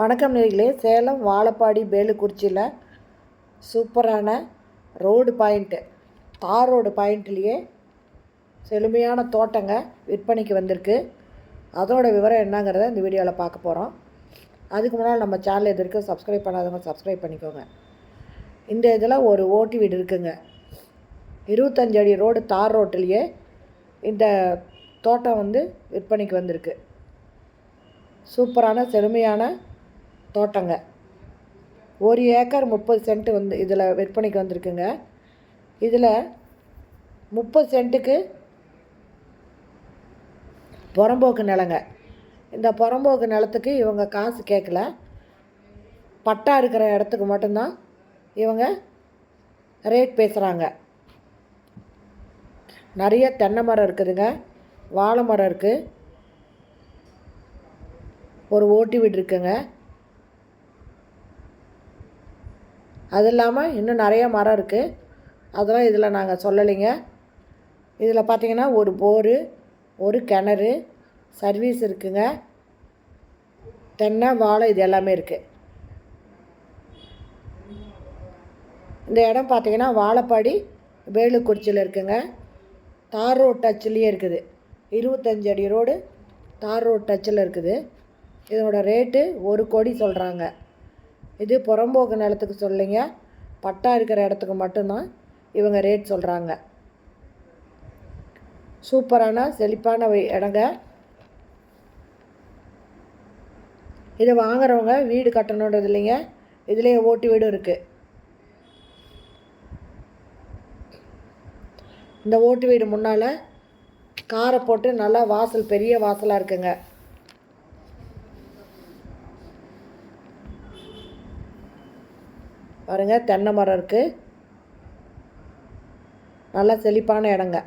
வணக்கம் நேர்களே. சேலம் வாழப்பாடி பேலுக்குறிச்சியில் சூப்பரான ரோடு பாயிண்ட்டு தார் ரோடு பாயிண்ட்லேயே செழுமையான தோட்டங்க விற்பனைக்கு வந்திருக்கு. அதோட விவரம் என்னங்கிறத இந்த வீடியோவில் பார்க்க போகிறோம் அதுக்கு முன்னால் நம்ம சேனல் எது இருக்குது சப்ஸ்கிரைப் பண்ணாதவங்க சப்ஸ்கிரைப் பண்ணிக்கோங்க. இந்த இதில் ஒரு ஓட்டு வீடு இருக்குங்க. இருபத்தஞ்சு அடி ரோடு தார் ரோட்டிலேயே இந்த தோட்டம் வந்து விற்பனைக்கு வந்திருக்கு. சூப்பரான செழுமையான தோட்டங்க. ஒரு ஏக்கர் முப்பது சென்ட் வந்து இதில் விற்பனைக்கு வந்திருக்குங்க. இதில் முப்பது சென்ட்டுக்கு புறம்போக்கு நிலங்க. இந்த புறம்போக்கு நிலத்துக்கு இவங்க காசு கேட்கல பட்டா இருக்கிற இடத்துக்கு மட்டும்தான் இவங்க ரேட் பேசுகிறாங்க நிறைய தென்னை மரம் இருக்குதுங்க. வாழை மரம் இருக்குது ஒரு ஓட்டு வீடு இருக்குங்க. அது இல்லாமல் இன்னும் நிறைய மரம் இருக்குது அதெல்லாம் இதில் நாங்கள் சொல்லலைங்க. இதில் பார்த்தீங்கன்னா ஒரு போரு ஒரு கிணறு சர்வீஸ் இருக்குங்க. தென்னை வாழை இது எல்லாமே இருக்குது இந்த இடம் பார்த்தீங்கன்னா வாழைப்பாடி வேலுக்குறிச்சியில் இருக்குங்க. தார் ரோட் டச்சுலேயே இருக்குது. இருபத்தஞ்சு அடி ரோடு தார் ரோட் டச்சில் இருக்குது. இதனோட ரேட்டு ஒரு கோடி சொல்கிறாங்க இது புறம்போக்கு நிலத்துக்கு சொல்லிங்க. பட்டா இருக்கிற இடத்துக்கு மட்டும்தான் இவங்க ரேட் சொல்கிறாங்க சூப்பரான செழிப்பான இடங்க. இதை வாங்குறவங்க வீடு கட்டணுன்றது இல்லைங்க. இதுலேயே ஓட்டு வீடும் இருக்குது இந்த ஓட்டு வீடு முன்னால் காரை போட்டு நல்லா வாசல் பெரிய வாசலாக இருக்குங்க. பாருங்க தென்னை மரம் இருக்குது நல்லா செழிப்பான இடங்க.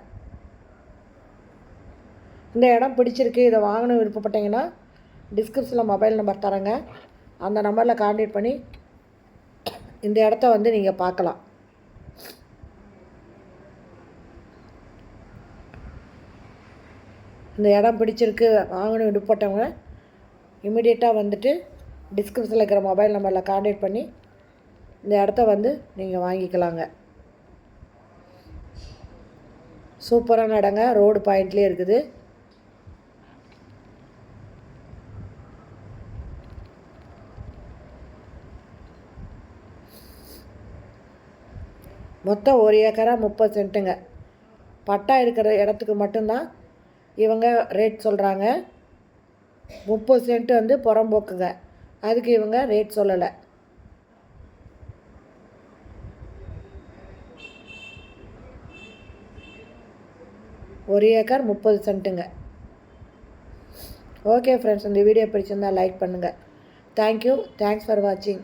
இந்த இடம் பிடிச்சிருக்கு இதை வாங்கணும் விருப்பப்பட்டீங்கன்னா டிஸ்கிரிப்ஷனில் மொபைல் நம்பர் தரேங்க. அந்த நம்பரில் கான்டாக்ட் பண்ணி இந்த இடத்த வந்து நீங்கள் பார்க்கலாம். இந்த இடம் பிடிச்சிருக்கு வாங்கணும் விருப்பப்பட்டவங்க இமிடியேட்டாக வந்துட்டு டிஸ்கிரிப்ஷனில் இருக்கிற மொபைல் நம்பரில் கான்டாக்ட் பண்ணி இந்த இடத்த வந்து நீங்கள் வாங்கிக்கலாங்க. சூப்பரான இடங்க. ரோடு பாயிண்ட்லேயே இருக்குது. மொத்தம் ஒரு ஏக்கரா முப்பது சென்ட்டுங்க. பட்டா இருக்கிற இடத்துக்கு மட்டும்தான் இவங்க ரேட் சொல்கிறாங்க முப்பது சென்ட்டு வந்து புறம்போக்குங்க. அதுக்கு இவங்க ரேட் சொல்லலை. ஒரு ஏக்கர் முப்பது சென்ட்டுங்க. ஓகே ஃப்ரெண்ட்ஸ் இந்த வீடியோ பிடிச்சிருந்தா லைக் பண்ணுங்கள் தேங்க்யூ தேங்க்ஸ் ஃபார் வாட்சிங்